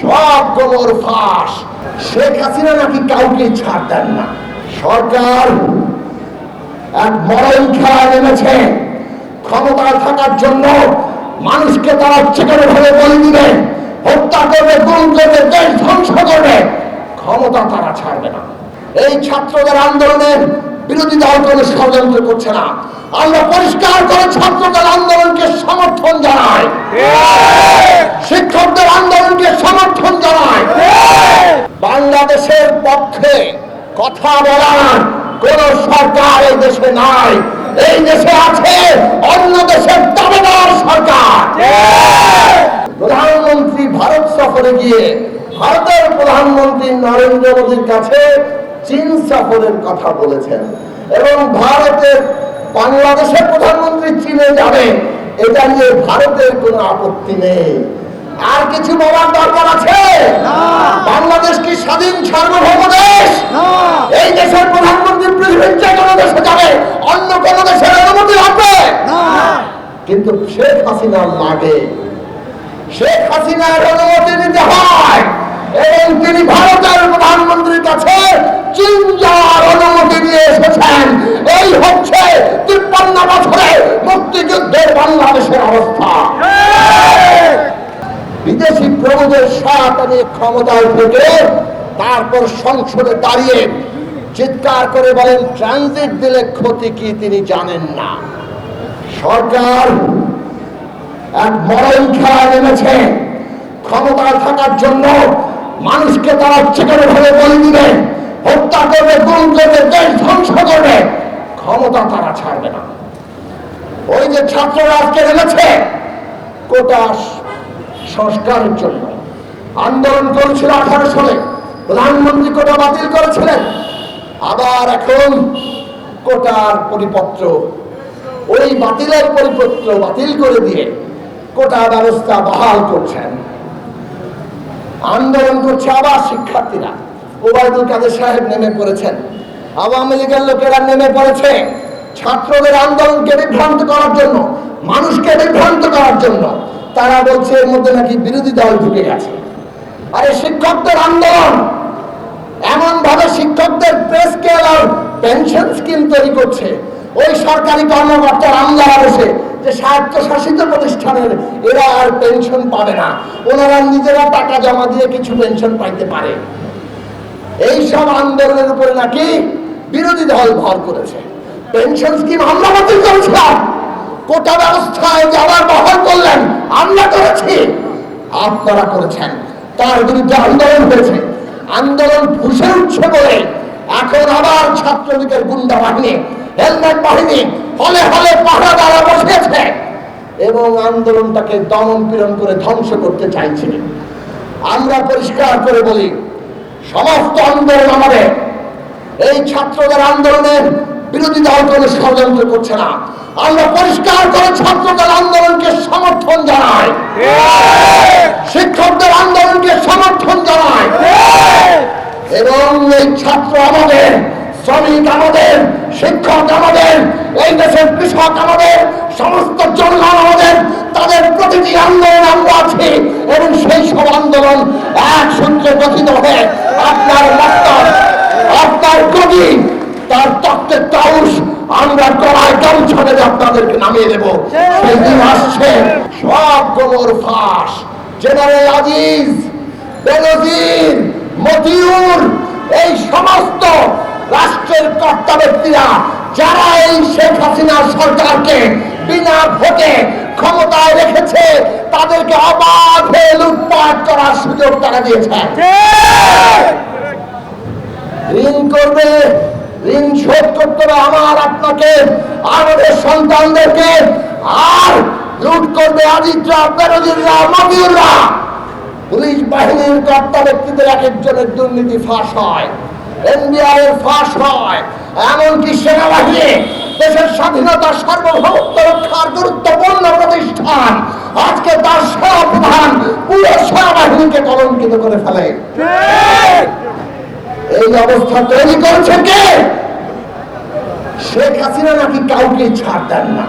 সব গোবর ফাঁস। শেখ হাসিনা নাকি কাউকে ছাড় দেন না। সরকার এক মরণ খেলা নেমেছে। ক্ষমতায় থাকার জন্য মানুষকে তারা চেকারে ভাবে বলে দিবে, হত্যা করবে গুম করবে, দেশ ধ্বংস করবে। ক্ষমতা তারা ছাড়বে না। এই ছাত্রদের আন্দোলনের বিরোধী দল কোনো ষড়যন্ত্র করছে না। আমরা পরিষ্কার করে ছাত্রদের আন্দোলনকে সমর্থন জানাই শিক্ষকদের আন্দোলনকে সমর্থন জানাই বাংলাদেশের পক্ষে কথা বলার কোন সরকার এই দেশে নাই। এই দেশে আছে অন্য দেশের দাবেদার সরকার। প্রধানমন্ত্রী ভারত সফরে গিয়ে ভারতের প্রধানমন্ত্রী নরেন্দ্র মোদীর কাছে চীন সফরের কথা বলেছেন। এবং ভারতের বাংলাদেশের প্রধানমন্ত্রী চীনে যাবে এটা নিয়ে ভারতের কোনো আপত্তি নেই। আর কিছু বলার দরকার আছে? বাংলাদেশ কি স্বাধীন সার্বভৌম দেশ? এই দেশের প্রধানমন্ত্রী পৃথিবীর যে কোনো দেশে যাবে অন্য কোনো দেশের অনুমতি লাগবে? কিন্তু শেখ হাসিনার লাগে শেখ হাসিনার অনুমতি নিতে হয়। এবং তিনি ভারতের প্রধানমন্ত্রীর কাছে চীন যাওয়ার অনুমতি নিয়ে এসেছেন। এই হচ্ছে তিপ্পান্ন বছরে মুক্তিযুদ্ধের বাংলাদেশের অবস্থা। বিদেশি প্রভুদের সহায়তা নিয়ে ক্ষমতায় থেকে তারপর সংসদে দাঁড়িয়ে চিৎকার করে বলেন, ট্রানজিট দিলে ক্ষতি কি তিনি জানেন না? সরকার এক মরণ খেলা নেমেছে। ক্ষমতায় থাকার জন্য মানুষকে তারা চেকারে ভাবে বলে দিবে, হত্যা করবে গুম করবে, দেশ ধ্বংস করবে। ক্ষমতা তারা ছাড়বে না। ওই যে ছাত্ররা আজকে নেমেছে, কোটা সংস্কারের জন্য। আন্দোলন করেছিল আঠারো সালে। প্রধানমন্ত্রী কোটা বাতিল করেছিলেন। আবার এখন কোটার পরিপত্র, ওই বাতিলের পরিপত্র বাতিল করে দিয়ে কোটা ব্যবস্থা বহাল করছেন। আন্দোলন করছে আবার শিক্ষার্থীরা। ওবায়দুল কাদের সাহেব নেমে পড়েছেন। আওয়ামী লীগের লোকেরা নেমে পড়েছে ছাত্রদের আন্দোলনকে বিভ্রান্ত করার জন্য, মানুষকে বিভ্রান্ত করার জন্য। তারা বলছে, এর মধ্যে নাকি বিরোধী দল ঢুকে গেছে। আরে শিক্ষকদের আন্দোলন! এমন ভাবে শিক্ষকদের পে স্কেল পেনশন স্কিম তৈরি করছে। ওই সরকারি কর্মকর্তার আমলারা বসে যে স্বায়ত্তশাসিত প্রতিষ্ঠানের এরা আর পেনশন পাবে না। ওনারা নিজেরা টাকা জমা দিয়ে কিছু পেনশন পাইতে পারে। এই সব আন্দোলনের উপরে নাকি বিরোধী দল ভর করেছে। পেনশন স্কিম আমরা বাতিল করেছিলাম কোটা ব্যবস্থায় যাওয়ার বহল করলেন, আমরা করেছি। আপনারা করেছেন। তার বিরুদ্ধে আন্দোলন হয়েছে। আন্দোলন ফুসে উঠছে বলে এখন আবার ছাত্রলীগের গুন্ডা বাহিনী, হেলমেট বাহিনী হলে হলে পাহারা দ্বারা বসেছে। এবং আন্দোলনটাকে দমন পীড়ন করে ধ্বংস করতে চাইছে আমরা পরিষ্কার করে বলি সমস্ত আন্দোলন আমাদের। এই ছাত্রদের আন্দোলনের বিরোধী দল কোনো ষড়যন্ত্র করছে না। আমরা পরিষ্কার করে ছাত্রদের আন্দোলনকে সমর্থন জানাই। শিক্ষকদের আন্দোলনকে সমর্থন জানাই। এবং এই ছাত্র আমাদের শ্রমিক আমাদের, শিক্ষক আমাদের, এই দেশের কৃষক আমাদের, সমস্ত জনগণ আমাদের, তাদের প্রতিটি আন্দোলন আমরা আছি এবং সেই সব আন্দোলন এক সূত্রে গঠিত হয়ে আপনার মস্তক আপনার কবি, তার তত্ত্বের তাউস আমরা গলায় গামছা দেবে আপনাদেরকে নামিয়ে দেব। সেই দিন আসছে সব গোবর ফাঁস। জেনারেল আজিজ বেনজির মতিউর, এই সমস্ত রাষ্ট্রের কর্তা ব্যক্তিরা, যারা এই শেখ হাসিনা সরকারকে বিনা ভোটে ক্ষমতায় রেখেছে, তাদেরকে অবাধে লুটপাট করার সুযোগ তারা দিয়েছে। ঋণ করবে, ঋণ শোধ করতে হবে আমার আপনাকে, আমাদের সন্তানদেরকে, আর লুট করবে আদিত্যরা বেরোজিররা মতিউররা পুলিশ বাহিনীর কর্তা ব্যক্তিদের এক একজনের দুর্নীতি ফাঁস হয়। এনবিআই এর ফাঁস হয়। এমনকি সেনাবাহিনী দেশের স্বাধীনতা সার্বভৌমত্ব রক্ষার গুরুত্বপূর্ণ প্রতিষ্ঠান। আজকে তার সেনা প্রধান পুরো সেনাবাহিনীকে কলঙ্কিত করে ফেলে। এই অবস্থা তৈরি করেছে কে? শেখ হাসিনা নাকি কাউকে ছাড় দেন না।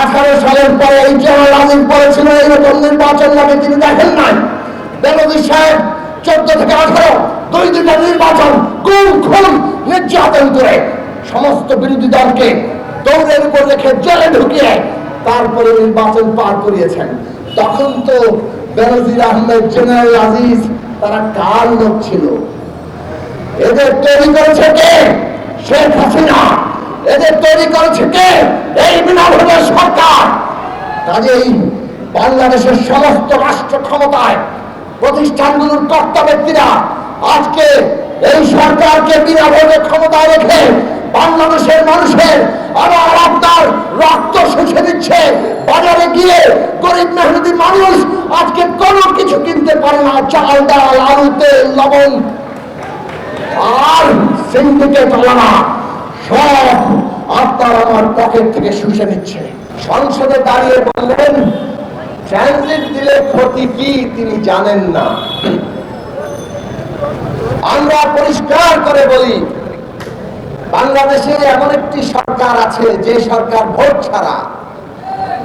আঠারো সালের পরে এই জেনারেল আজিজ বলেছিল এইরকম নির্বাচন নাকি তিনি দেখেন নাই। চোদ্দ থেকে আঠারো দুই দুটা নির্বাচন গুম খুন, নির্যাতন করে সমস্ত বিরোধী দলকে দৌড়ের উপর রেখে জেলে ঢুকিয়ে তারপরে নির্বাচন পার করিয়েছেন। তখন তো বেনজির আহমেদ জেনারেল আজিজ তারা কার লোক ছিল? এদের তৈরি করেছে কে? শেখ হাসিনা। এদের তৈরি করেছে কে? এই বিনা সরকার। কাজেই বাংলাদেশের সমস্ত রাষ্ট্র ক্ষমতায় প্রতিষ্ঠানগুলোর কর্তা ব্যক্তিরা আজকে এই সরকারকে বিনা ভোটে ক্ষমতায় রেখে বাংলাদেশের মানুষের আবার আপনার রক্ত শুষে দিচ্ছে। বাজারে গিয়ে গরিব মেহনতি মানুষ আজকে কোনো কিছু কিনতে পারে না, চাল, ডাল, আলু, তেল, লবণ। আর সিন্ডিকেট আলাদা। সব আপনার আমার পকেট থেকে শুষে নিচ্ছে। সংসদে দাঁড়িয়ে বললেন ট্রানজিট দিলে ক্ষতি কি তিনি জানেন না। আমরা পরিষ্কার করে বলি, বাংলাদেশে এমন একটি সরকার আছে যে সরকার ভোট ছাড়া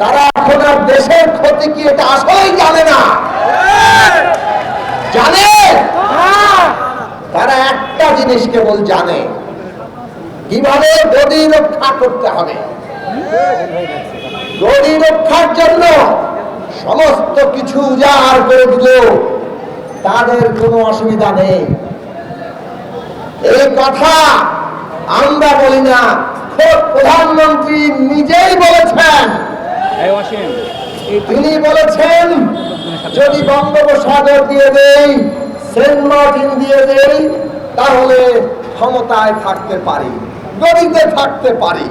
তারা এখন আর দেশের ক্ষতি কি এটা আসলেই জানে না। জানে? তারা একটা জিনিস কেবল জানে, কীভাবে গদি রক্ষা করতে হবে। গদি রক্ষার জন্য সমস্ত কিছু উজাড় করে দিল, তাদের কোনো অসুবিধা নেই। এই কথা আমরা বলি না প্রধানমন্ত্রী নিজেই বলেছেন। তিনি বলেছেন যদি বঙ্গোপসাগর দিয়ে দেই সেন্ট মার্টিন দিয়ে দেই তাহলে ক্ষমতায় থাকতে পারি গদিতে থাকতে পারি।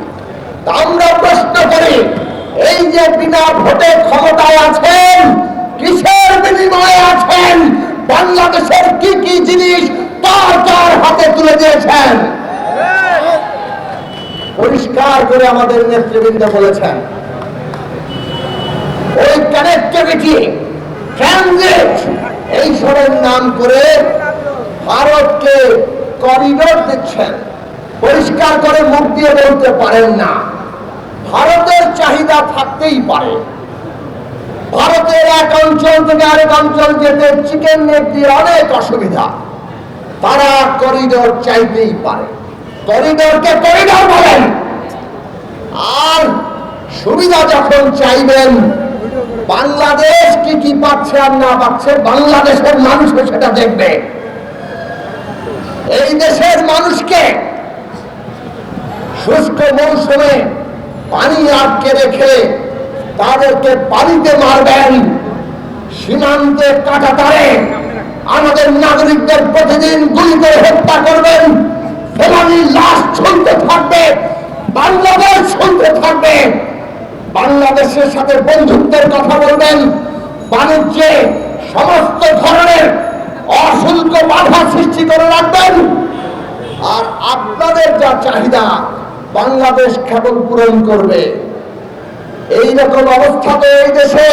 আমরা প্রশ্ন করি এই যে বিনা ভোটে ক্ষমতায় আছেন কিসের বিনিময়ে আছেন? বাংলাদেশের কি কি জিনিস তার তার হাতে তুলে দিয়েছেন। পরিষ্কার করে আমাদের নেতৃবৃন্দ বলেছেন। ওই কানেক্টিভিটি ট্রানজিট নাম করে ভারতকে করিডোর দিচ্ছেন। পরিষ্কার করে মুখ দিয়ে বলতে পারেন না। ভারতের চাহিদা থাকতেই পারে। ভারতের এক অঞ্চল থেকে আরেক অঞ্চল যেতে চিকেন নেট দিয়ে অনেক অসুবিধা। তারা করিডোর চাইতেই পারে। করিডোরকে করিডোর বলেন। আর সুবিধা যখন চাইবেন, বাংলাদেশ কি কি পাচ্ছে আর না পাচ্ছে, বাংলাদেশের মানুষ সেটা দেখবে। এই দেশের মানুষকে শুষ্ক মৌসুমে পানি আটকে রেখে তাদেরকে পানিতে মারবেন, সীমান্তে কাটা তারে আমাদের নাগরিকদের প্রতিদিন গুলি করে হত্যা করবেন। ফেলানির লাশ শুনতে থাকবে, বাংলাদেশ শুনতে থাকবে। বাংলাদেশের সাথে বন্ধুত্বের কথা বলবেন। বাণিজ্যে সমস্ত ধরনের অশুল্ক বাধা সৃষ্টি করে রাখবেন। আর আপনাদের যা চাহিদা, বাংলাদেশ কেবল পূরণ করবে। এই রকম অবস্থা তো এই দেশে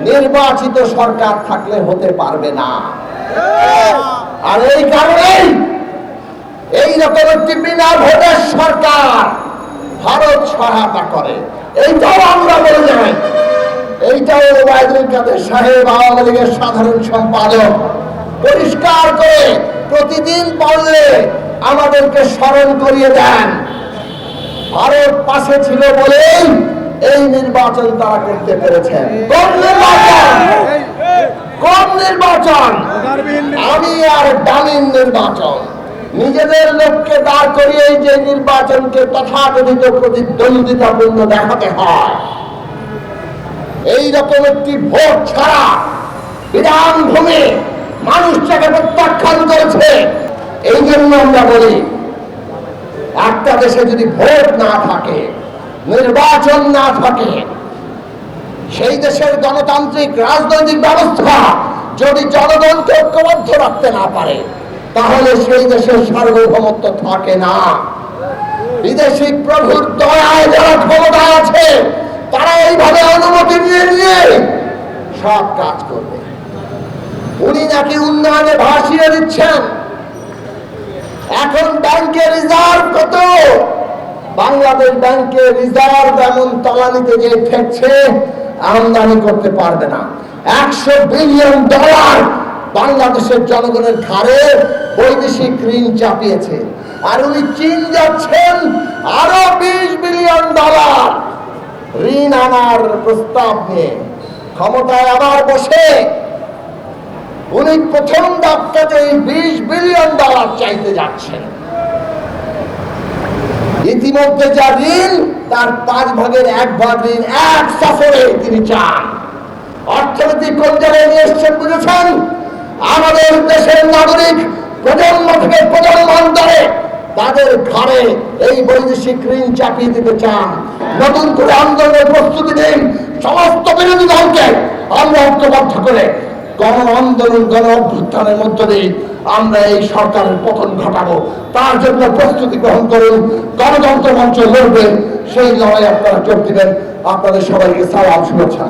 নির্বাচিত সরকার থাকলে হতে পারবে না। আর এই কারণেই এই রকম একটি বিনা ভোটের সরকার ভারত সহায়তা করে। এইটাও আমরা বলে যাই। এইটাও ওবায়দুল কাদের সাহেব আওয়ামী লীগের সাধারণ সম্পাদক। পরিষ্কার করে প্রতিদিন পড়লে আমাদেরকে স্মরণ করিয়ে দেন। ভারত পাশে ছিল বলেই এই নির্বাচন তারা করতে পেরেছেন কোন নির্বাচন। আমি আর ডালিম নির্বাচন। নিজেদের লোককে দাঁড় করিয়ে যে নির্বাচনকে তথাকথিত প্রতিদ্বন্দ্বিতাপূর্ণ দেখাতে হয়। এই রকম একটি ভোট ছাড়া বিধান ভূমি মানুষ যাকে প্রত্যাখ্যান করেছে এই জন্য আমরা বলি একটা দেশে যদি ভোট না থাকে নির্বাচন না থাকে সেই দেশের গণতান্ত্রিক রাজনৈতিক ব্যবস্থা যদি জনগণকে ঐক্যবদ্ধ রাখতে না পারে, তাহলে সেই দেশের সার্বভৌমত্ব থাকে না। বিদেশি প্রভুর দয়ায় যারা ক্ষমতায় আছে, তারা এইভাবে অনুমতি নিয়ে নিয়ে সব কাজ করবে। উনি নাকি উন্নয়নে ভাসিয়ে দিচ্ছেন। এখন ব্যাংকে রিজার্ভ কত? বাংলাদেশ ব্যাংকে রিজার্ভ এমন তলানিতে যে ঠেকছে আমদানি করতে পারবে না। একশো বিলিয়ন ডলার বাংলাদেশের জনগণের ঘাড়ে বৈদেশিক ঋণ চাপিয়েছে। আর উনি চীন যাচ্ছেন, আরও বিশ বিলিয়ন ডলার ঋণ আনার প্রস্তাব নিয়ে। ক্ষমতায় আবার বসে। উনি প্রথম ধাক্কাতে বিশ বিলিয়ন ডলার চাইতে যাচ্ছেন। ইতিমধ্যে যা ঋণ তার পাঁচ ভাগের এক ভাগ এক সফরে তিনি চান। অর্থনীতি কোন জায়গায় নিয়ে এসছেন বুঝেছেন? আমাদের দেশের নাগরিক প্রজন্ম থেকে প্রজন্মান্তরে তাদের ঘরে এই বৈদেশিক ঋণ চাপিয়ে দিতে চান। নতুন করে আন্দোলনের প্রস্তুতি নিন। সমস্ত বিরোধী দলকে আমরা ঐক্যবদ্ধ করে গণ আন্দোলন, গণ অভ্যুত্থানের মধ্য দিয়ে আমরা এই সরকারের পতন ঘটাবো। তার জন্য প্রস্তুতি গ্রহণ করুন। গণতন্ত্র মঞ্চ লড়বে। সেই লড়াই আপনারা যোগ দিবেন। আপনাদের সবাইকে সালাম, শুভেচ্ছা।